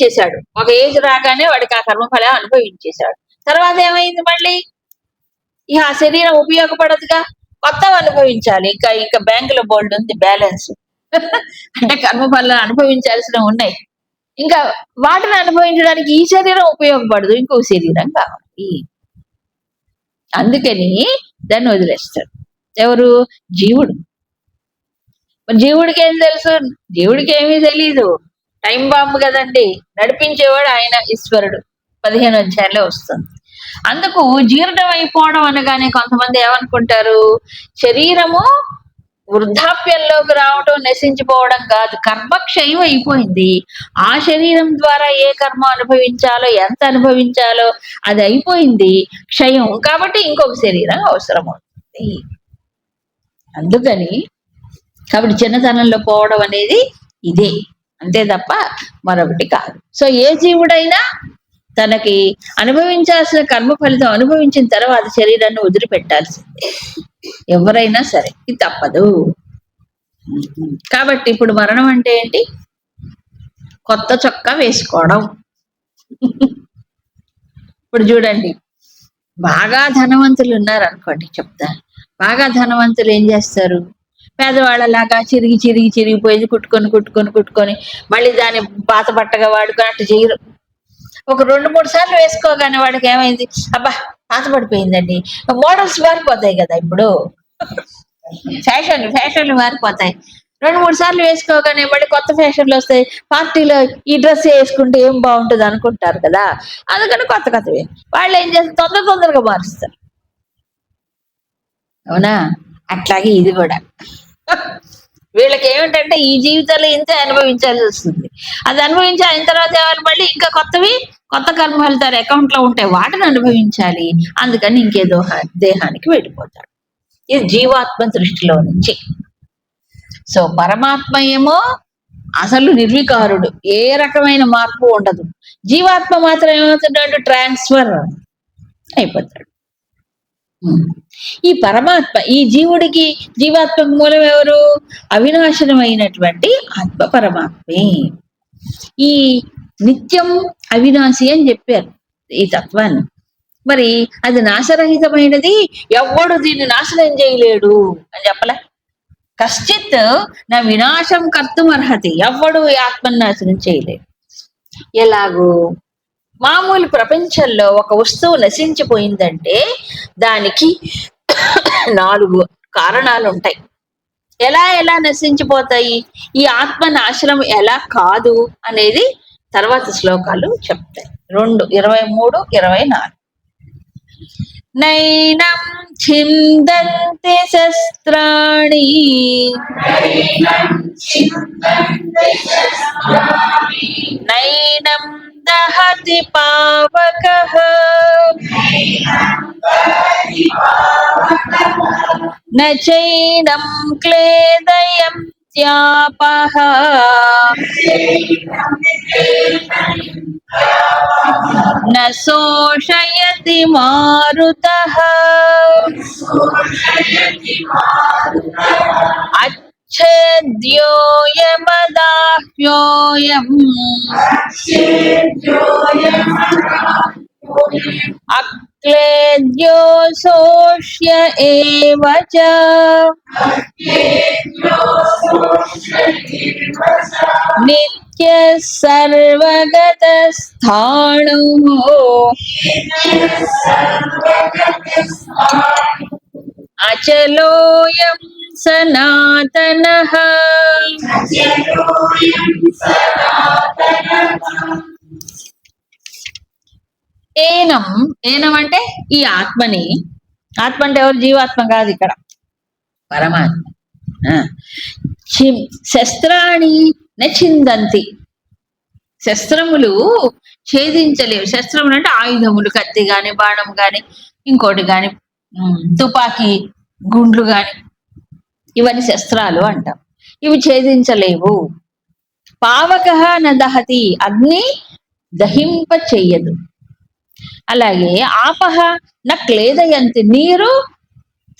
అనుభవించేశాడు ఒక ఏజ్ రాగానే వాడికి ఆ కర్మఫలం అనుభవించేశాడు. తర్వాత ఏమైంది మళ్ళీ? ఇక ఆ శరీరం ఉపయోగపడదుగా? మొత్తం అనుభవించాలి. ఇంకా ఇంకా బ్యాంకులో బోల్డ్ ఉంది బ్యాలెన్స్ అంటే కర్మఫలం అనుభవించాల్సినవి ఉన్నాయి. ఇంకా వాటిని అనుభవించడానికి ఈ శరీరం ఉపయోగపడదు. ఇంకో శరీరం కావాలి. అందుకని దాన్ని వదిలేస్తాడు. ఎవరు? జీవుడు. జీవుడికి ఏం తెలుసు? జీవుడికి ఏమీ తెలియదు టైం బాంబు కదండి. నడిపించేవాడు ఆయన ఈశ్వరుడు. పదిహేను అధ్యాయంలో వస్తుంది. అందుకు జీర్ణం అయిపోవడం అనగానే కొంతమంది ఏమనుకుంటారు? శరీరము వృద్ధాప్యంలోకి రావటం నశించిపోవడం కాదు. కర్మక్షయం అయిపోయింది. ఆ శరీరం ద్వారా ఏ కర్మ అనుభవించాలో ఎంత అనుభవించాలో అది అయిపోయింది. క్షయం. కాబట్టి ఇంకొక శరీరం అవసరం అవుతుంది అందుకని కాబట్టి చిన్నతనంలో పోవడం అనేది ఇదే. అంతే తప్ప మరొకటి కాదు. సో ఏ జీవుడైనా తనకి అనుభవించాల్సిన కర్మ ఫలితం అనుభవించిన తర్వాత శరీరాన్ని వదిలిపెట్టాల్సిందే. ఎవరైనా సరే ఇది తప్పదు. కాబట్టి ఇప్పుడు మరణం అంటే ఏంటి? కొత్త చొక్కా వేసుకోవడం. ఇప్పుడు చూడండి బాగా ధనవంతులు ఉన్నారు అనుకోండి చెప్తా బాగా ధనవంతులు ఏం చేస్తారు? పేదవాళ్ళలాగా చిరిగి చిరిగి చిరిగిపోయి కుట్టుకొని కుట్టుకొని కుట్టుకొని మళ్ళీ దాన్ని పాత బట్టగా వాడుకొని అట్టు చేయరు. ఒక రెండు మూడు సార్లు వేసుకోగానే వాడికి ఏమైంది? అబ్బా పాత పడిపోయిందండి. మోడల్స్ మారిపోతాయి కదా ఇప్పుడు. ఫ్యాషన్లు ఫ్యాషన్లు మారిపోతాయి. రెండు మూడు సార్లు వేసుకోగానే మళ్ళీ కొత్త ఫ్యాషన్లు వస్తాయి. పార్టీలో ఈ డ్రెస్ వేసుకుంటే ఏం బాగుంటుంది అనుకుంటారు కదా. అందుకని కొత్త కొత్తవి. వాళ్ళు ఏం చేస్తారు? తొందర తొందరగా మారుస్తారు. అవునా? అట్లాగే ఇది కూడా. వీళ్ళకి ఏమిటంటే ఈ జీవితంలో ఇంతే అనుభవించాల్సి వస్తుంది. అది అనుభవించి అయిన తర్వాత ఏమైనా మళ్ళీ ఇంకా కొత్తవి కొత్త కర్మ ఫలితాలు అకౌంట్లో ఉంటాయి వాటిని అనుభవించాలి. అందుకని ఇంకేదో దేహానికి వెళ్ళిపోతాడు ఇది జీవాత్మ దృష్టిలో నుంచి. సో పరమాత్మ ఏమో అసలు నిర్వికారుడు. ఏ రకమైన మార్పు ఉండదు. జీవాత్మ మాత్రం ఏమవుతున్నాడు ట్రాన్స్ఫర్ అయిపోతాడు. ఈ పరమాత్మ ఈ జీవుడికి జీవాత్మకు మూలం ఎవరు? అవినాశనమైనటువంటి ఆత్మ పరమాత్మే. ఈ నిత్యం అవినాశి అని చెప్పారు ఈ తత్వాన్ని. మరి అది నాశరహితమైనది? ఎవ్వడు దీన్ని నాశనం చేయలేడు అని చెప్పలే. కశ్చిత్ నా వినాశం కర్తం అర్హత ఎవ్వడు ఈ ఆత్మను నాశనం చేయలేడు. ఎలాగో మామూలు ప్రపంచంలో ఒక వస్తువు నశించిపోయిందంటే దానికి నాలుగు కారణాలు ఉంటాయి ఎలా ఎలా నశించిపోతాయి? ఈ ఆత్మ నాశనం ఎలా కాదు అనేది తర్వాత శ్లోకాలు చెప్తాయి. రెండు ఇరవై మూడు ఇరవై నాలుగు. నైనం ఛిందంతి శస్త్రాణి. నైనం దహతి పావక. నైనం క్లేదయం ज्ञापः न शोषयति मारुतः। अच्छेद्योयमदाह्योऽयम्। अक्लेद्यो शोष्य एव च। नित्यः सर्वगतस्थाणुः सनातनः। ఏనం. ఏనం అంటే ఈ ఆత్మని. ఆత్మ అంటే ఎవరు? జీవాత్మ కాదు ఇక్కడ. పరమాత్మ. ఆ. చి- శస్త్రాణి నచిందంతి శస్త్రములు ఛేదించలేవు. శస్త్రములు అంటే ఆయుధములు కత్తి గాని బాణం గాని ఇంకోటి గాని తుపాకీ గుండ్లు గాని. ఇవన్నీ శస్త్రాలు అంటాం. ఇవి ఛేదించలేవు. పావక నదహతి అగ్ని దహింప చెయ్యదు అలాగే ఆపహ న క్లేదయంతి నీరు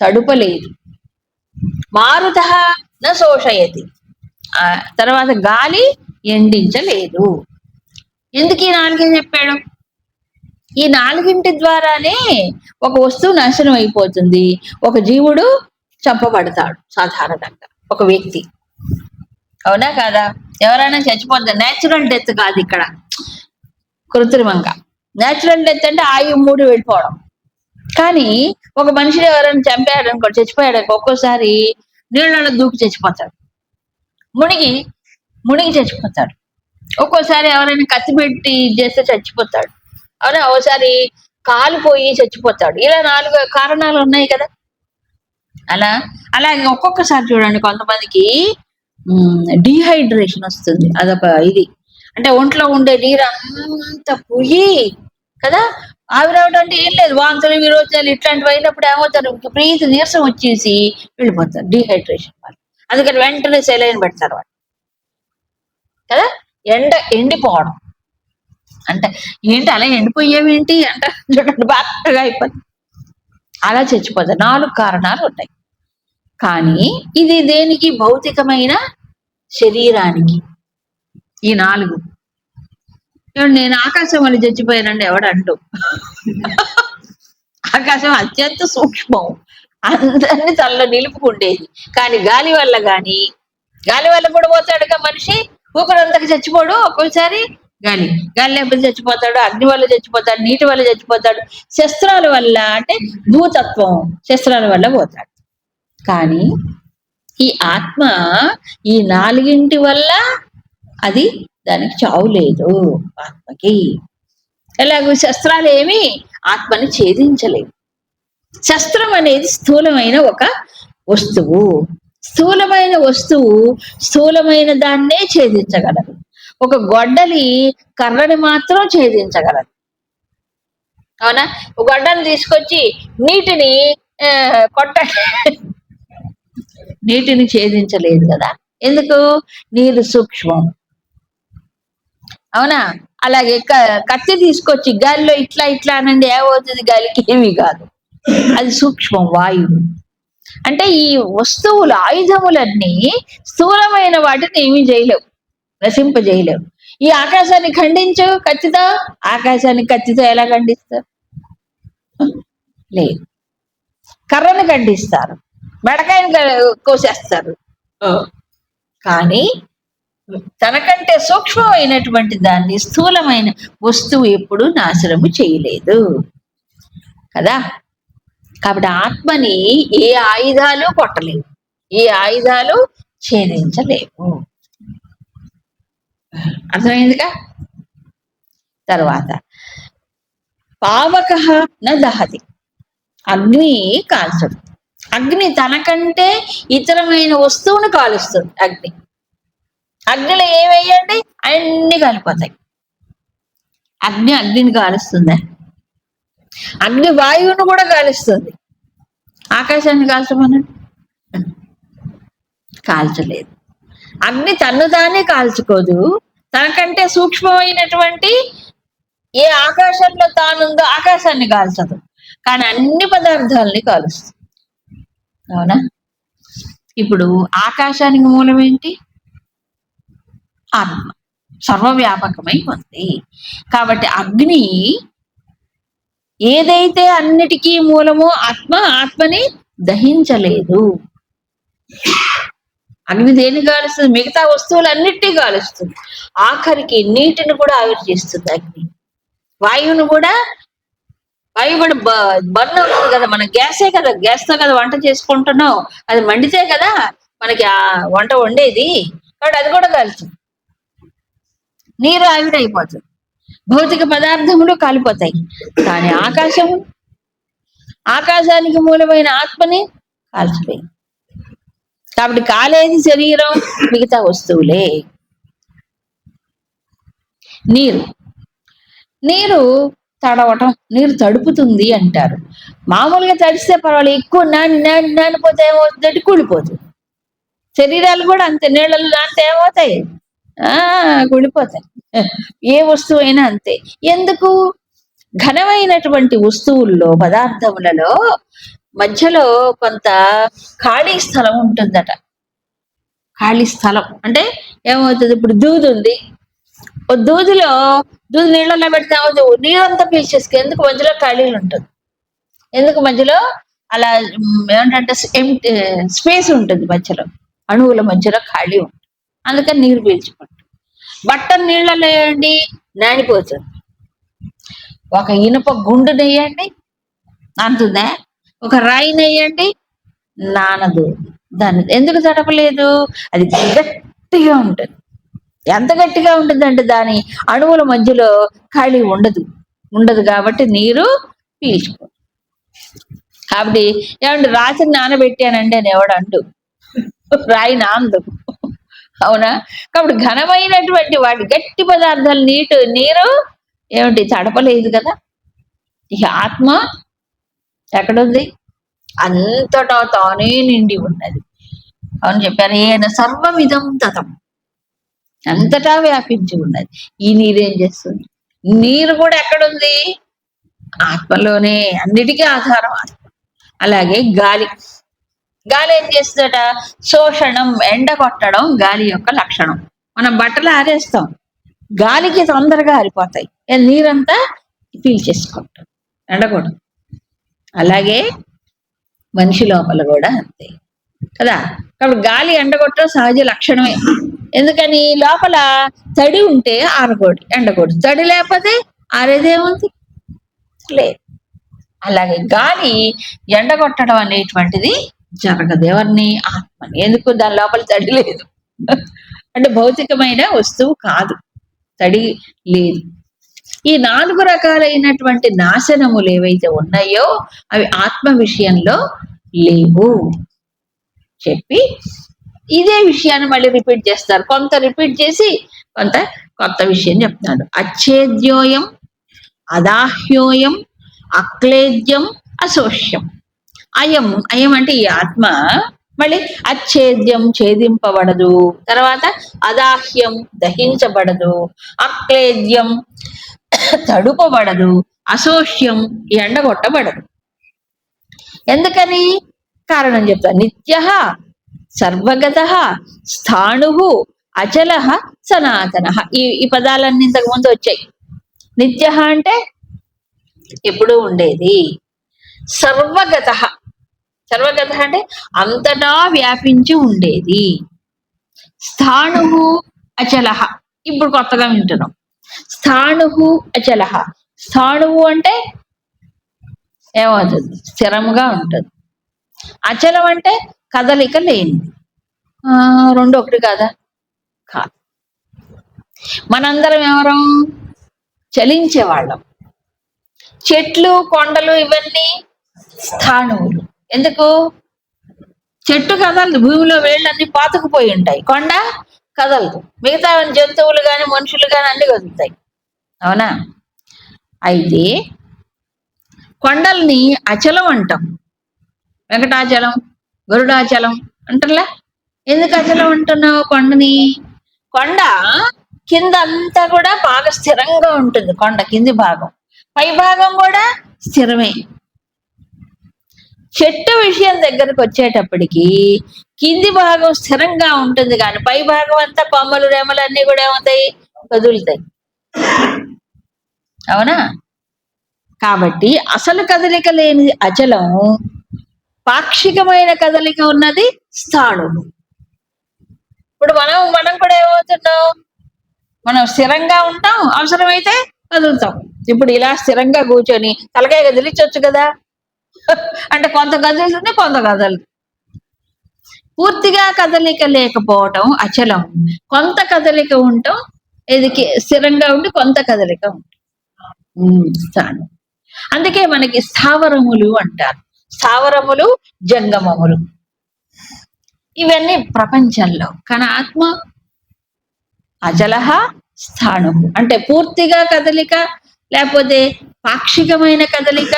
తడుపలేదు. మారుత న శోషయతి. తర్వాత గాలి ఎండించలేదు. ఎందుకు ఈ నాలుగే చెప్పాడు? ఈ నాలుగింటి ద్వారానే ఒక వస్తువు నాశనం అయిపోతుంది. ఒక జీవుడు చంపబడతాడు సాధారణంగా ఒక వ్యక్తి. అవునా కాదా? ఎవరైనా చచ్చిపోతారు నేచురల్ డెత్ కాదు ఇక్కడ. కృత్రిమంగా. నేచురల్ డెత్ అంటే ఆయు మూడు వెళ్ళిపోవడం. కానీ ఒక మనిషిని ఎవరైనా చంపాడు అనుకో చచ్చిపోయాడు అనుకో ఒక్కోసారి నీళ్ళలో దూకి చచ్చిపోతాడు. మునిగి మునిగి చచ్చిపోతాడు. ఒక్కోసారి ఎవరైనా కత్తి పెట్టి చేస్తే చచ్చిపోతాడు. అవునా ఒకసారి కాలిపోయి చచ్చిపోతాడు. ఇలా నాలుగు కారణాలు ఉన్నాయి కదా. అలా అలాగే ఒక్కొక్కసారి చూడండి కొంతమందికి డిహైడ్రేషన్ వస్తుంది. అదొక ఇది. అంటే ఒంట్లో ఉండే నీరు అంతా పోయి కదా? ఆవిరావడం అంటే ఏం లేదు. వాంతులు విరోచనాలు ఇట్లాంటివి అయినప్పుడు ఏమవుతారు? ప్రీతి నీరసం వచ్చేసి వెళ్ళిపోతారు డిహైడ్రేషన్ వాళ్ళు. అందుకని వెంటనే సెలైన్ పెడతారు వాళ్ళు. కదా? ఎండ ఎండిపోవడం. అంటే ఏంటి అలా ఎండిపోయేవేంటి? అంటే చూడండి బాగా అయిపోతుంది అలా చచ్చిపోతారు నాలుగు కారణాలు ఉంటాయి. కానీ ఇది దేనికి? భౌతికమైన శరీరానికి. ఈ నాలుగు. నేను ఆకాశం వల్ల చచ్చిపోయానండి ఎవడంటూ ఆకాశం అత్యంత సూక్ష్మం. అందరిని తనలో నిలుపుకుండేది. కానీ గాలి వల్ల గాని గాలి వల్ల కూడా పోతాడుగా మనిషి? ఊపిరంతకి చచ్చిపోడు ఒక్కోసారి గాలి. గాలి లేకపోతే చచ్చిపోతాడు అగ్ని వల్ల చచ్చిపోతాడు నీటి వల్ల చచ్చిపోతాడు. శస్త్రాల వల్ల అంటే భూతత్వం శస్త్రాల వల్ల పోతాడు. కానీ ఈ ఆత్మ ఈ నాలుగింటి వల్ల అది దానికి చావు లేదు. ఆత్మకి. ఎలాగో శస్త్రాలు ఏమి ఆత్మని ఛేదించలేవు. శస్త్రం అనేది స్థూలమైన ఒక వస్తువు. స్థూలమైన వస్తువు స్థూలమైన దాన్నే ఛేదించగలదు. ఒక గొడ్డలి కర్రని మాత్రం ఛేదించగలదు. అవునా? ఒక గొడ్డని తీసుకొచ్చి నీటిని కొట్ట నీటిని ఛేదించలేదు కదా. ఎందుకు? నీరు సూక్ష్మం. అవునా? అలాగే క- కత్తి తీసుకొచ్చి గాలిలో ఇట్లా ఇట్లా అనండి ఏమవుతుంది గాలికి? ఏమీ కాదు. అది సూక్ష్మం వాయువు. అంటే ఈ వస్తువులు ఆయుధములన్నీ స్థూలమైన వాటిని ఏమీ చేయలేవు. నశింపజేయలేవు. ఈ ఆకాశాన్ని ఖండించు కత్తితో. ఆకాశాన్ని కత్తితో ఎలా ఖండిస్తారు? లేదు. కర్రను ఖండిస్తారు. మెడకాయని క- కోసేస్తారు. కానీ తనకంటే సూక్ష్మమైనటువంటి దాన్ని స్థూలమైన వస్తువు ఎప్పుడు నాశనము చేయలేదు. కదా? కాబట్టి ఆత్మని ఏ ఆయుధాలు కొట్టలేవు. ఏ ఆయుధాలు ఛేదించలేవు. అర్థమైందిగా? తర్వాత పావక న దహతి. అగ్ని కాల్చడు. అగ్ని తనకంటే ఇతరమైన వస్తువును కాలుస్తుంది అగ్ని. అగ్నిలో ఏమేయండి అన్ని కాలిపోతాయి. అగ్ని అగ్నిని కాలుస్తుంది. అగ్ని వాయువును కూడా కాలుస్తుంది. ఆకాశాన్ని కాల్చమనండి కాల్చలేదు. అగ్ని తన్ను తానే కాల్చుకోదు. తనకంటే సూక్ష్మమైనటువంటి ఏ ఆకాశంలో తానుందో ఆకాశాన్ని కాల్చదు. కానీ అన్ని పదార్థాలని కాలుస్తుంది. అవునా? ఇప్పుడు ఆకాశానికి మూలం ఏంటి? ఆత్మ సర్వవ్యాపకమై ఉంది. కాబట్టి అగ్ని ఏదైతే అన్నిటికీ మూలమో ఆత్మ ఆత్మని దహించలేదు. అగ్ని దేన్ని గాలుస్తుంది? మిగతా వస్తువులన్నిటినీ గాలుస్తుంది. ఆఖరికి నీటిని కూడా ఆవిరి చేస్తుంది అగ్ని. వాయువును కూడా వాయువు కూడా బ- బర్న్ అవుతుంది కదా. మన గ్యాసే కదా. గ్యాస్తో కదా వంట చేసుకుంటున్నాం అది మండితే కదా మనకి ఆ వంట వండేది. కాబట్టి అది కూడా కాలుతుంది నీరు ఆవిరైపోతుంది భౌతిక పదార్థములు కాలిపోతాయి. కానీ ఆకాశము ఆకాశానికి మూలమైన ఆత్మని కాల్చలేదు కాబట్టి కాలేది శరీరం మిగతా వస్తువులే. నీరు. నీరు తడవటం నీరు తడుపుతుంది అంటారు. మామూలుగా తడిస్తే పర్వాలేదు. ఎక్కువ నాని నాని నానిపోతే ఏమవుతుందంటే కూలిపోతుంది. శరీరాలు కూడా అంతే నీళ్ళలో నానితే ఏమవుతాయి? ఆ కూలిపోతాయి ఏ వస్తువు అయినా అంతే. ఎందుకు? ఘనమైనటువంటి వస్తువుల్లో పదార్థములలో మధ్యలో కొంత ఖాళీ స్థలం ఉంటుందట. ఖాళీ స్థలం. అంటే ఏమవుతుంది? ఇప్పుడు దూది ఉంది. ఓ దూదిలో దూది నీళ్ళలో పెడితే అవదు నీరంతా పీల్చేసుకు ఎందుకు మధ్యలో ఖాళీలు ఉంటుంది? ఎందుకు మధ్యలో? అలా మ్, ఏమిటంటే స్పేస్ ఉంటుంది మధ్యలో. అణువుల మధ్యలో ఖాళీ ఉంటుంది. అందుకని నీరు పీల్చుకుంటుంది బట్టను నీళ్ళలో వేయండి నానిపోతుంది ఒక ఇనుప గుండు నెయ్యండి అంతుందా? ఒక రాయి నెయ్యండి నానదు. దాని ఎందుకు తడపలేదు? అది గట్టిగా ఉంటుంది. ఎంత గట్టిగా ఉంటుందంటే దాని అణువుల మధ్యలో ఖాళీ ఉండదు. ఉండదు కాబట్టి నీరు పీల్చుకో. కాబట్టి ఏమంటే రాత్రి నానబెట్టానండి అని ఎవడు అండు? రాయి నాందు అవునా? కాబట్టి ఘనమైనటువంటి వాటి గట్టి పదార్థాలు నీటు నీరు ఏమిటి తడపలేదు కదా? ఇక ఆత్మ ఎక్కడుంది? అంతటా తానే నిండి ఉన్నది. అవును చెప్పారు ఏన సర్వమిదం తతం. అంతటా వ్యాపించి ఉన్నది. ఈ నీరేం చేస్తుంది? నీరు కూడా ఎక్కడుంది? ఆత్మలోనే. అన్నిటికీ ఆధారం ఆత్మ. అలాగే గాలి. గాలి ఏం చేస్తుందట? శోషణం ఎండ కొట్టడం గాలి యొక్క లక్షణం. మనం బట్టలు ఆరేస్తాం. గాలికి తొందరగా ఆరిపోతాయి. ఏ నీరంతా పీల్చేసుకుంటాం ఎండకూడదు అలాగే మనిషి లోపల కూడా అంతే. కదా? కాబట్టి గాలి ఎండగొట్టడం సహజ లక్షణమే. ఎందుకని? లోపల తడి ఉంటే ఆరకూడదు ఎండకూడదు. తడి లేకపోతే ఆరేదేముంది లేదు. అలాగే గాలి ఎండగొట్టడం అనేటువంటిది జరగదు ఎవరిని ఆత్మని ఎందుకు దాని లోపల తడి లేదు? అంటే భౌతికమైన వస్తువు కాదు. తడి లేదు. ఈ నాలుగు రకాలైనటువంటి నాశనములు ఏవైతే ఉన్నాయో అవి ఆత్మ విషయంలో లేవు. చెప్పి ఇదే విషయాన్ని మళ్ళీ రిపీట్ చేస్తారు. కొంత రిపీట్ చేసి కొంత కొత్త విషయం చెప్తున్నాడు అచ్చేద్యోయం అదాహ్యోయం అక్లేద్యం అసోష్యం అయం అయం అంటే ఈ ఆత్మ. మళ్ళీ అచ్ఛేద్యం ఛేదింపబడదు. తర్వాత అదాహ్యం దహించబడదు. అక్లేద్యం తడుపబడదు. అసోష్యం ఎండగొట్టబడదు. ఎందుకని? కారణం చెప్తా. నిత్య సర్వగత స్థాణు అచల సనాతన. ఈ ఈ పదాలన్నీ ఇంతకు ముందు వచ్చాయి. నిత్య అంటే ఎప్పుడూ ఉండేది. సర్వగత సర్వగత అంటే అంతటా వ్యాపించి ఉండేది. స్థాణు అచల ఇప్పుడు కొత్తగా వింటున్నాం. స్థాణు అచల స్థాణువు అంటే ఏమవుతుంది? స్థిరంగా ఉంటుంది. అచలం అంటే కదలిక లేని. రెండు ఒకటి కాదా? కాదు. మనందరం ఎవరం? చలించే వాళ్ళం. చెట్లు కొండలు ఇవన్నీ స్థాణువులు. ఎందుకు? చెట్టు కదలదు భూమిలో వేళ్ళన్నీ పాతుకుపోయి ఉంటాయి. కొండ కదలదు. మిగతా జంతువులు కానీ మనుషులు కానీ అన్ని కదులుతాయి. అవునా? అయితే కొండల్ని అచలం అంటాం. వెంకటాచలం గరుడాచలం అంటారులే. ఎందుకు అచలం అంటున్నావు కొండని? కొండ కింద అంతా కూడా బాగా స్థిరంగా ఉంటుంది. కొండ కింది భాగం. పై భాగం కూడా స్థిరమే. చెట్టు విషయం దగ్గరకు వచ్చేటప్పటికి కింది భాగం స్థిరంగా ఉంటుంది కానీ పై భాగం అంతా కొమ్మలు రెమలు అన్ని కూడా ఏమవుతాయి? కదులుతాయి. అవునా? కాబట్టి అసలు కదలిక లేని అచలం పాక్షికమైన కదలిక ఉన్నది స్థాణువు ఇప్పుడు మనం మనం కూడా ఏమవుతున్నాం? మనం స్థిరంగా ఉంటాం అవసరమైతే కదులుతాం. ఇప్పుడు ఇలా స్థిరంగా కూర్చొని తలకాయ కదిలించవచ్చు కదా? అంటే కొంత కదులుతుంది కొంత కదలదు పూర్తిగా కదలిక లేకపోవటం అచలం. కొంత కదలిక ఉండటం ఇది స్థిరంగా ఉండి కొంత కదలిక స్థానం. అందుకే మనకి స్థావరములు అంటారు. స్థావరములు జంగమములు. ఇవన్నీ ప్రపంచంలో. కానీ ఆత్మ అజలహ స్థానము. అంటే పూర్తిగా కదలిక లేకపోతే పాక్షికమైన కదలిక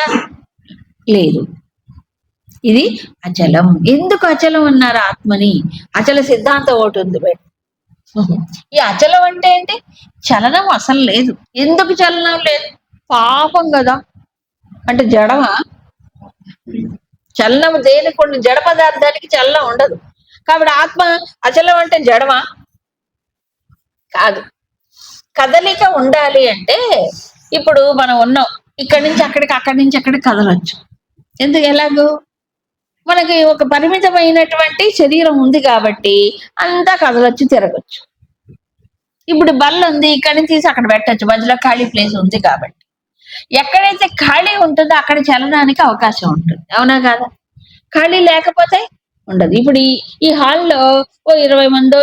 లేదు. ఇది అచలం. ఎందుకు అచలం అన్నారు ఆత్మని? అచల సిద్ధాంతం ఒకటి ఉంది బయట. ఈ అచలం అంటే ఏంటి? చలనం అసలు లేదు. ఎందుకు చలనం లేదు? పాపం కదా. అంటే జడమా? చలనం దేనికి కొన్ని జడ పదార్థానికి చలనం ఉండదు. కాబట్టి ఆత్మ అచలం అంటే జడమా? కాదు. కదలిక ఉండాలి అంటే ఇప్పుడు మనం ఉన్నాం. ఇక్కడి నుంచి అక్కడికి అక్కడి నుంచి అక్కడికి కదలొచ్చు. ఎందుకు ఎలాగో? మనకి ఒక పరిమితమైనటువంటి శరీరం ఉంది కాబట్టి అంతా కదలొచ్చు తిరగచ్చు. ఇప్పుడు బల్ల ఉంది ఇక్కడి నుంచి తీసి అక్కడ పెట్టచ్చు. మధ్యలో ఖాళీ ప్లేస్ ఉంది కాబట్టి. ఎక్కడైతే ఖాళీ ఉంటుందో అక్కడ చలనానికి అవకాశం ఉంటుంది. అవునా కాదా? ఖాళీ లేకపోతే ఉండదు. ఇప్పుడు ఈ ఈ హాల్లో ఓ ఇరవై మందో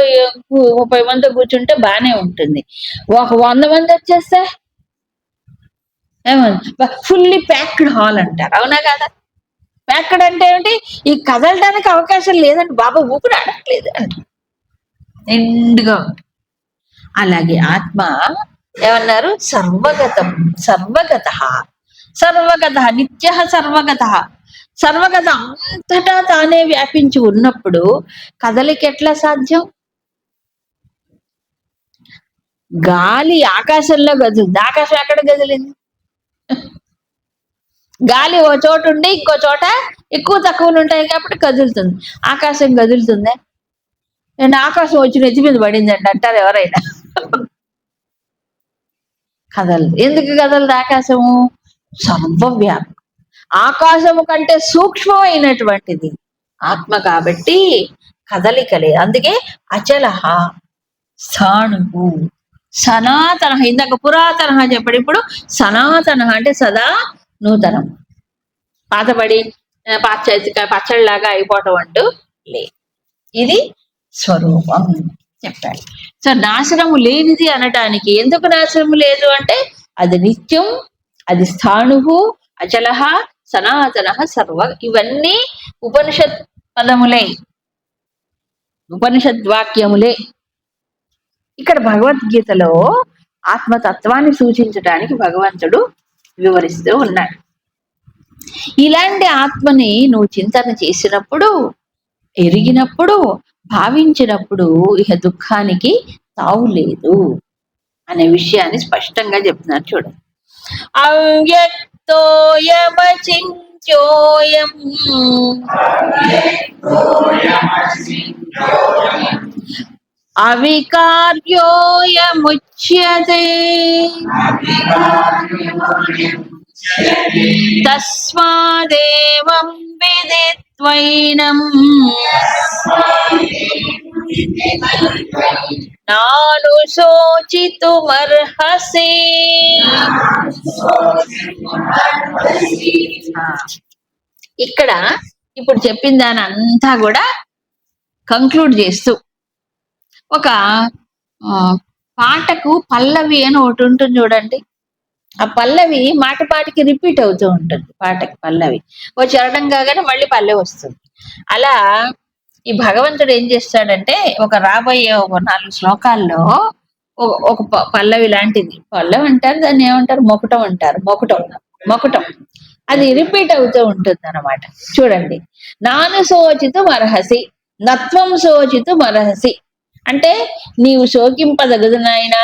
ముప్పై మందో కూర్చుంటే బాగానే ఉంటుంది. ఒక వంద మంది వచ్చేస్తే ఫుల్లీ ప్యాక్డ్ హాల్ అంటారు. అవునా కదా? ఎక్కడంటే అంటే ఏమిటి? ఈ కదలడానికి అవకాశం లేదండి బాబా ఊపిరి ఆడట్లేదు అంట నిండుగా అలాగే ఆత్మ ఏమన్నారు? సర్వగతం సర్వగత. సర్వగత నిత్య సర్వగత. సర్వగత అంతటా తానే వ్యాపించి ఉన్నప్పుడు కదలిక ఎట్లా సాధ్యం? గాలి ఆకాశంలో గదిలింది ఆకాశం ఎక్కడ గదిలింది? గాలి ఓ చోట ఉండి ఇంకో చోట ఎక్కువ తక్కువలు ఉంటాయి కాబట్టి కదులుతుంది. ఆకాశం కదులుతుంది. నేను ఆకాశం వచ్చి నెత్తి మీద పడిందండి అంటారు ఎవరైనా. కదలదు. ఎందుకు కదలదు ఆకాశము? సర్వవ్యాపకం. ఆకాశము కంటే సూక్ష్మమైనటువంటిది. ఆత్మ కాబట్టి కదలిక లేదు. అందుకే అచలహ స్థాణువు సనాతన ఇందాక పురాతన చెప్పాడు ఇప్పుడు సనాతన అంటే సదా నూతనం. పాతబడి ఆ, పాశ్చాత్య పచ్చడిలాగా అయిపోవటం అంటూ లే. ఇది స్వరూపం చెప్పాడు సో నాశనము లేనిది అనటానికి ఎందుకు నాశనము లేదు అంటే అది నిత్యం అది స్థాణువు అచలహ సనాతన సర్వ ఇవన్నీ ఉపనిషత్ పదములే. ఉపనిషద్వాక్యములే ఇక్కడ భగవద్గీతలో ఆత్మతత్వాన్ని సూచించడానికి భగవంతుడు వివరిస్తూ ఉన్నాడు. ఇలాంటి ఆత్మని నువ్వు చింతన చేసినప్పుడు ఎరిగినప్పుడు భావించినప్పుడు ఇక దుఃఖానికి తావు లేదు అనే విషయాన్ని స్పష్టంగా చెప్తున్నారు చూడండి అవ్యక్తోయమచింత్యోయం అవికార్యోయముచ్యతే. తస్మాదేవం విదిత్వైనం. నాను శోచితుమర్హసి. ఇక్కడ ఇప్పుడు చెప్పిన దాని అంతా కూడా కంక్లూడ్ చేస్తూ ఒక పాటకు పల్లవి అని ఒకటి ఉంటుంది చూడండి. ఆ పల్లవి మాట పాటికి రిపీట్ అవుతూ ఉంటుంది పాటకి పల్లవి. ఓ చరణం కాగానే మళ్ళీ పల్లవి వస్తుంది. అలా ఈ భగవంతుడు ఏం చేస్తాడంటే ఒక రాబోయే ఒక నాలుగు శ్లోకాల్లో ఒక- ప- పల్లవి లాంటిది. పల్లవి అంటారు దాన్ని ఏమంటారు? మొకటం అంటారు. మొకటం మొకటం. అది రిపీట్ అవుతూ ఉంటుంది అనమాట చూడండి. నాను సోచితు మరహసి నత్వం సోచితు మరహసి అంటే నీవు శోకింపదగదు నాయనా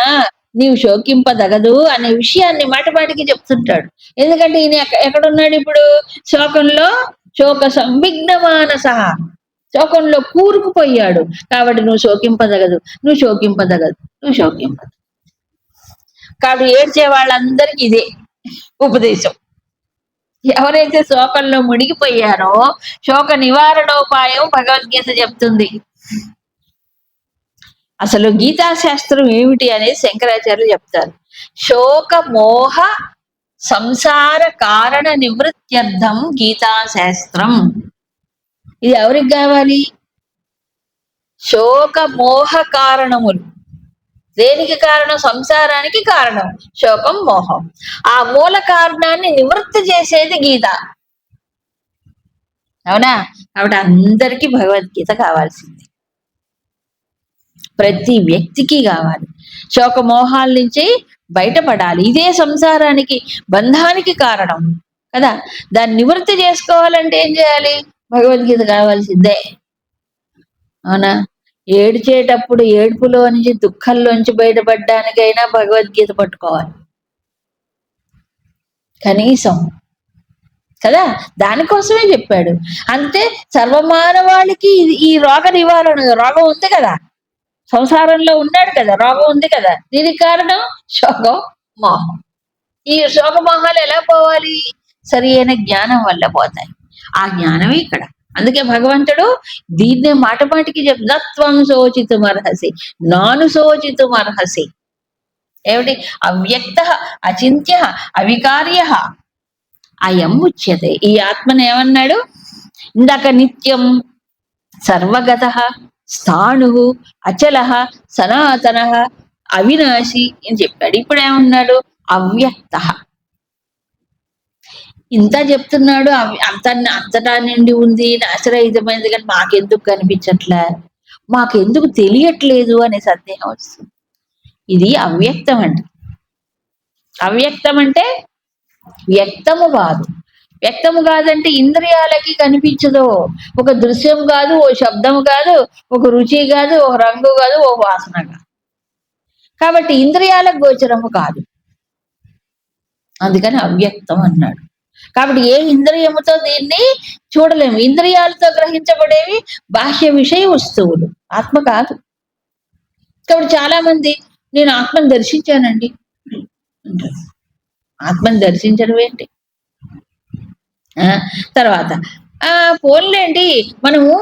నీవు శోకింపదగదు అనే విషయాన్ని మాటపాటికి చెప్తుంటాడు. ఎందుకంటే ఈయన ఎక్కడున్నాడు ఇప్పుడు? శోకంలో శోక సంవిఘ్న మానస శోకంలో కూరుకుపోయాడు. కాబట్టి నువ్వు శోకింపదగదు నువ్వు శోకింపదగదు నువ్వు శోకింపదు కాబట్టి ఏడ్చే వాళ్ళందరికీ ఇదే ఉపదేశం. ఎవరైతే శోకంలో మునిగిపోయారో శోక నివారణోపాయం భగవద్గీత చెప్తుంది. అసలు గీతా శాస్త్రం ఏమిటి అనేది శంకరాచార్యులు చెప్తారు. శోక మోహ సంసార కారణ నివృత్త్యర్థం గీతా శాస్త్రం. ఇది ఎవరికి కావాలి? శోక మోహ కారణములు. దేనికి కారణం? సంసారానికి కారణం. శోకం మోహం. ఆ మూల కారణాన్ని నివృత్తి చేసేది గీత. అవునా? కాబట్టి అందరికీ భగవద్గీత కావాల్సింది. ప్రతి వ్యక్తికి కావాలి. శోక మోహాల నుంచి బయటపడాలి. ఇదే సంసారానికి బంధానికి కారణం కదా? దాన్ని నివృత్తి చేసుకోవాలంటే ఏం చేయాలి? భగవద్గీత కావాల్సిందే. అవునా? ఏడ్చేటప్పుడు ఏడుపులో నుంచి దుఃఖంలోంచి బయటపడడానికైనా భగవద్గీత పట్టుకోవాలి. కనీసం. కదా? దానికోసమే చెప్పాడు. అంతే సర్వమానవాళికి ఇది- ఈ రోగ నివారణ రోగం ఉంది కదా? సంసారంలో ఉన్నాడు కదా రోగం ఉంది కదా. దీనికి కారణం శోకం మోహం. ఈ శోకమోహాలు ఎలా పోవాలి? సరి అయిన జ్ఞానం వల్ల పోతాయి. ఆ జ్ఞానమే ఇక్కడ. అందుకే భగవంతుడు దీన్నే మాట మాటికి చెప్తత్వం శోచితుమర్హసి నాను శోచితుమర్హసి ఏమిటి? అవ్యక్త అచింత్య అవికార్య. అయం ఉచ్యతే ఈ ఆత్మను ఏమన్నాడు? ఇందాక నిత్యం సర్వగత. స్థాణు అచల సనాతన అవినాశి అని చెప్పాడు. ఇప్పుడు ఏమన్నాడు? అవ్యక్త. ఇంత చెప్తున్నాడు అవి- అంత అంతటా నిండి ఉంది నాశరహితమైనది కానీ మాకెందుకు కనిపించట్లే? మాకెందుకు తెలియట్లేదు అనే సందేహం వస్తుంది. ఇది అవ్యక్తం అండి అవ్యక్తం అంటే వ్యక్తము కాదు. వ్యక్తము కాదంటే ఇంద్రియాలకి కనిపించదు. ఒక దృశ్యం కాదు ఓ శబ్దం కాదు ఒక రుచి కాదు ఒక రంగు కాదు ఓ వాసన కాదు. కాబట్టి ఇంద్రియాలకు గోచరము కాదు. అందుకని అవ్యక్తం అన్నాడు. కాబట్టి ఏ ఇంద్రియముతో దీన్ని చూడలేము. ఇంద్రియాలతో గ్రహించబడేవి బాహ్య విషయ వస్తువులు. ఆత్మ కాదు. కాబట్టి చాలా మంది నేను ఆత్మను దర్శించానండి. ఆత్మను దర్శించడం ఏంటి? తర్వాత ఆ పోన్లేండి మనము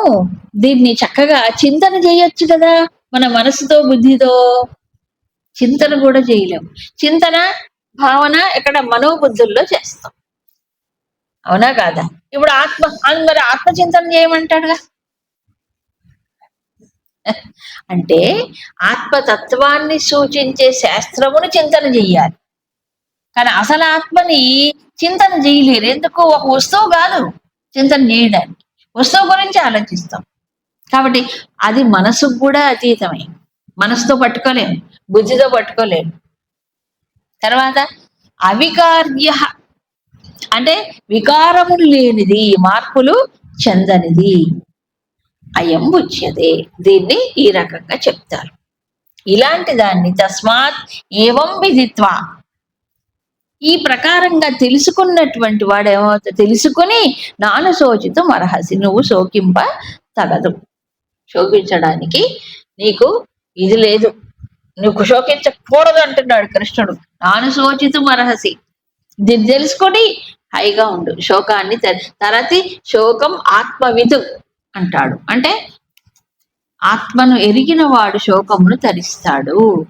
దీన్ని చక్కగా చింతన చేయొచ్చు కదా మన మనసుతో బుద్ధితో. చింతన కూడా చేయలేము. చింతన భావన ఇక్కడ మనోబుద్ధుల్లో చేస్తాం. అవునా కాదా? ఇప్పుడు ఆత్మ మరి ఆత్మచింతన చేయమంటాడుగా? అంటే ఆత్మతత్వాన్ని సూచించే శాస్త్రమును చింతన చెయ్యాలి. కానీ అసలు ఆత్మని చింతన చేయలేరు. ఎందుకు? ఒక వస్తువు కాదు. చింతన చేయడానికి. వస్తువు గురించి ఆలోచిస్తాం. కాబట్టి అది మనసుకు కూడా అతీతమే. మనసుతో పట్టుకోలేము. బుద్ధితో పట్టుకోలేము. తర్వాత అవికార్య అంటే వికారములు లేనిది మార్పులు చెందనిది. అయం ఉచ్యతే దీన్ని ఈ రకంగా చెప్తారు. ఇలాంటి దాన్ని తస్మాత్ ఏవం విధిత్వ ఈ ప్రకారంగా తెలుసుకున్నటువంటి వాడు ఏమవుతుంది తెలుసుకుని నాను శోచితం అర్హసి నువ్వు శోకింప తగదు. శోకించడానికి నీకు ఇది లేదు. నువ్వు శోకించకూడదు అంటున్నాడు కృష్ణుడు. నాను శోచితం అర్హసి. దీన్ని తెలుసుకొని హైగా ఉండు. శోకాన్ని తరతి శోకం ఆత్మవిధు అంటాడు. అంటే ఆత్మను ఎరిగిన వాడు శోకమును తరిస్తాడు.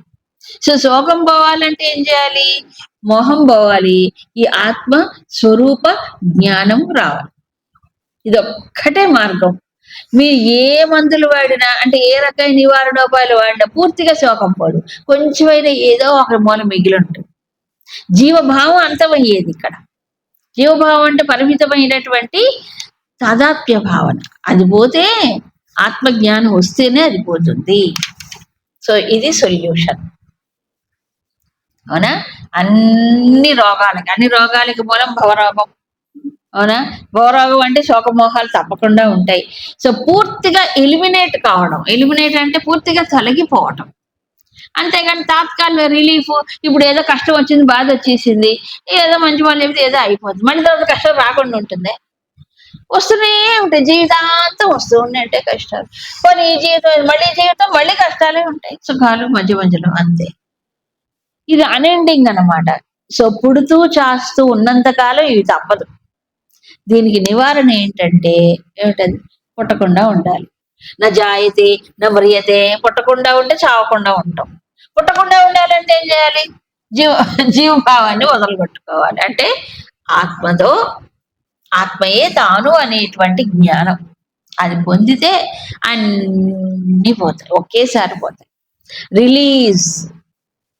సో శోకం పోవాలంటే ఏం చేయాలి? మోహం పోవాలి. ఈ ఆత్మ స్వరూప జ్ఞానం రావాలి. ఇది ఒక్కటే మార్గం. మీరు ఏ మందులు వాడినా అంటే ఏ రకమైన నివారణోపాయాలు వాడినా పూర్తిగా శోకం పోదు. కొంచెమైనా ఏదో ఒక మూల మిగిలి ఉంటుంది. జీవభావం అంతమయ్యేది ఇక్కడ. జీవభావం అంటే పరిమితమైనటువంటి తాదాత్మ్య భావన. అది పోతే ఆత్మజ్ఞానం వస్తేనే అది పోతుంది. సో ఇది సొల్యూషన్. అవునా? అన్ని రోగాలకి అన్ని రోగాలకి మూలం భవరోగం అవునా? భవరోగం అంటే శోకమోహాలు తప్పకుండా ఉంటాయి. సో పూర్తిగా ఎలిమినేట్ కావడం. ఎలిమినేట్ అంటే పూర్తిగా తొలగిపోవటం. అంతేగాని తాత్కాలిక రిలీఫ్ ఇప్పుడు ఏదో కష్టం వచ్చింది బాధ వచ్చేసింది ఏదో మంచి వాళ్ళు చెప్తే ఏదో అయిపోతుంది. మళ్ళీ తర్వాత కష్టం రాకుండా ఉంటుంది? వస్తూనే ఉంటాయి. జీవితాంతం వస్తూ ఉన్నట్టే కష్టాలు. పోనీ ఈ జీవితం మళ్ళీ జీవితం మళ్ళీ కష్టాలే ఉంటాయి. సుఖాలు మధ్య మధ్యలో అంతే. ఇది అన్ఎండింగ్ అన్నమాట. సో పుడుతూ చాస్తూ ఉన్నంత కాలం ఇవి తప్పదు. దీనికి నివారణ ఏంటంటే ఏమిటది? పుట్టకుండా ఉండాలి. నా జాయితే నా మ్రియతే పుట్టకుండా ఉంటే చావకుండా ఉంటాం. పుట్టకుండా ఉండాలంటే ఏం చేయాలి? జీవ జీవభావాన్ని వదలగొట్టుకోవాలి. అంటే ఆత్మతో ఆత్మయే తాను అనేటువంటి జ్ఞానం. అది పొందితే అన్ని పోతాయి. ఒకేసారి పోతాయి. రిలీజ్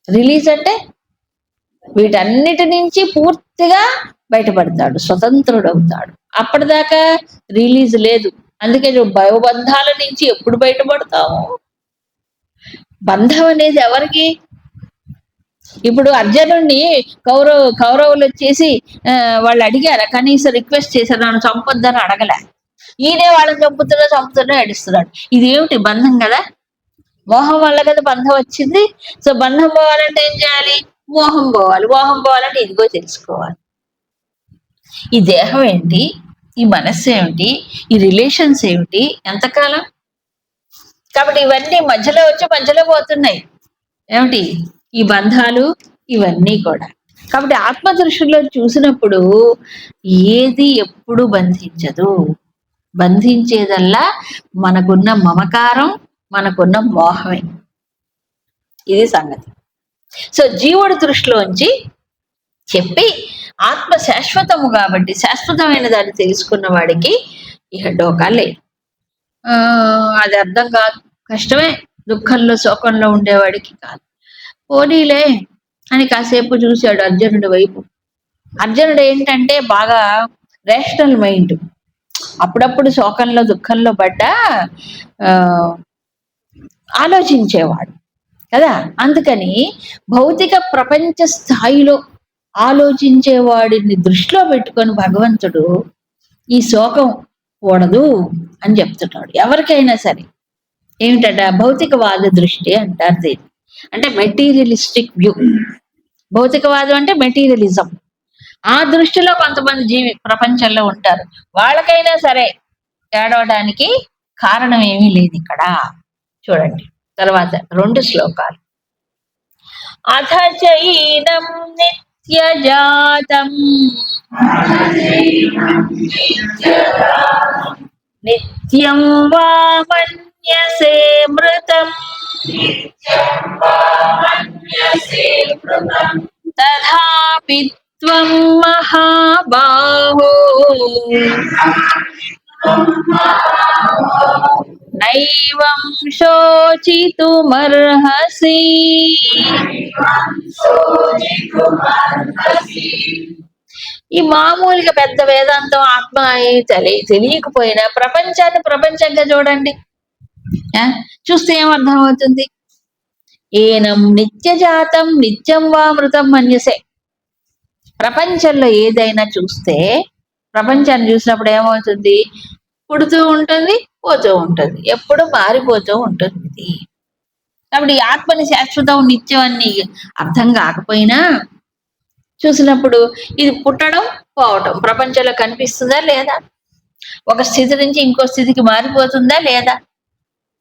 రిలీజ్ అంటే వీటన్నిటి నుంచి పూర్తిగా బయటపడతాడు స్వతంత్రుడు అవుతాడు అప్పటిదాకా రిలీజ్ లేదు. అందుకే నువ్వు భయబంధాల నుంచి ఎప్పుడు బయటపడతావు? బంధం అనేది ఎవరికి? ఇప్పుడు అర్జునుడిని కౌరవ కౌరవులు వచ్చేసి వాళ్ళు అడిగారు కనీసం రిక్వెస్ట్ చేశారు నన్ను చంపొద్దని అడగలే. ఈయనే వాళ్ళని చంపుతున్నా చంపుతున్నా ఏడుస్తున్నాడు. ఇదేమిటి బంధం కదా? మోహం వల్ల కదా బంధం వచ్చింది. సో బంధం పోవాలంటే ఏం చేయాలి? మోహం పోవాలి. మోహం పోవాలంటే ఇదిగో తెలుసుకోవాలి. ఈ దేహం ఏంటి? ఈ మనస్సు ఏమిటి? ఈ రిలేషన్స్ ఏమిటి? ఎంతకాలం? కాబట్టి ఇవన్నీ మధ్యలో వచ్చి మధ్యలో పోతున్నాయి. ఏమిటి? ఈ బంధాలు ఇవన్నీ కూడా. కాబట్టి ఆత్మ దృష్టిలో చూసినప్పుడు ఏది ఎప్పుడు బంధించదు. బంధించేదల్లా మనకున్న మమకారం మనకున్న మోహమే. ఇది సంగతి. సో జీవుడి దృష్టిలోంచి చెప్పి ఆత్మ శాశ్వతము కాబట్టి శాశ్వతమైన దాన్ని తెలుసుకున్న వాడికి ఇక డోకా లేదు ఆ, అది అర్థం కాదు. కష్టమే. దుఃఖంలో శోకంలో ఉండేవాడికి కాదు. పోనీలే అని కాసేపు చూశాడు అర్జునుడి వైపు. అర్జునుడు ఏంటంటే బాగా రేషనల్ మైండ్ అప్పుడప్పుడు శోకంలో దుఃఖంలో పడ్డా ఆ, ఆలోచించేవాడు. కదా? అందుకని భౌతిక ప్రపంచ స్థాయిలో ఆలోచించేవాడిని దృష్టిలో పెట్టుకొని భగవంతుడు ఈ శోకం కూడదు అని చెప్తున్నాడు. ఎవరికైనా సరే. ఏమిటట? భౌతికవాద దృష్టి అంటారు దీన్ని. అంటే మెటీరియలిస్టిక్ వ్యూ. భౌతికవాదం అంటే మెటీరియలిజం. ఆ దృష్టిలో కొంతమంది జీవి ప్రపంచంలో ఉంటారు. వాళ్ళకైనా సరే ఏడవడానికి కారణం ఏమీ లేదు ఇక్కడ చూడండి. తర్వాత రెండు శ్లోకాలు. అథ చైనం నిత్యజాతం. నిత్యం వామన్యసే మృతం. తథాపి త్వం మహాబాహో. నైవం శోచితుమర్హసి. ఈ మామూలుగా పెద్ద వేదాంతం ఆత్మ తెలియ తెలి తెలియకపోయినా ప్రపంచాన్ని ప్రపంచంగా చూడండి. చూస్తే ఏమర్థం అవుతుంది? ఏనం నిత్యజాతం నిత్యం వా మృతం మన్యసే. ప్రపంచంలో ఏదైనా చూస్తే ప్రపంచాన్ని చూసినప్పుడు ఏమవుతుంది? పుడుతూ ఉంటుంది పోతూ ఉంటుంది. ఎప్పుడు మారిపోతూ ఉంటుంది ఇది. కాబట్టి ఈ ఆత్మని శాశ్వతం నిత్యం అని అర్థం కాకపోయినా చూసినప్పుడు ఇది పుట్టడం పోవటం. ప్రపంచంలో కనిపిస్తుందా లేదా? ఒక స్థితి నుంచి ఇంకో స్థితికి మారిపోతుందా లేదా?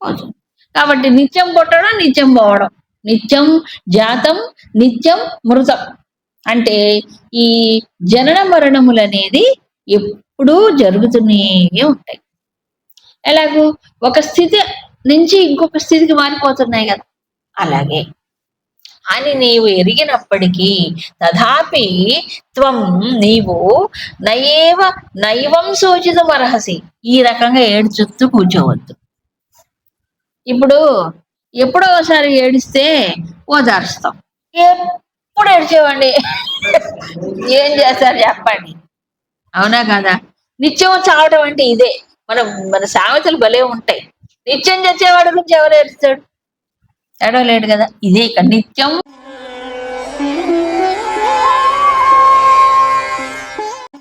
పోతుంది కాబట్టి నిత్యం పుట్టడం నిత్యం పోవడం. నిత్యం జాతం నిత్యం మృతం. అంటే ఈ జనన మరణములు అనేది ఎప్పుడూ జరుగుతూనే ఉంటాయి. ఎలాగూ ఒక స్థితి నుంచి ఇంకొక స్థితికి మారిపోతున్నాయి కదా. అలాగే అని నీవు ఎరిగినప్పటికీ తథాపి త్వం నీవు నయేవ నైవం సూచితం అర్హసి. ఈ రకంగా ఏడ్చుతూ కూర్చోవద్దు. ఇప్పుడు ఎప్పుడో ఒకసారి ఏడిస్తే ఓదార్స్తాం. ఎప్పుడు ఏడ్చేవండి ఏం చేస్తారు చెప్పండి. అవునా కదా? నిత్యం చావడం అంటే ఇదే. మన మన సామెతలు భలే ఉంటాయి. నిత్యం చచ్చేవాడు గురించి ఎవరు ఏడుస్తాడు? ఏడవలేడు కదా. ఇదే ఇక్కడ నిత్యం.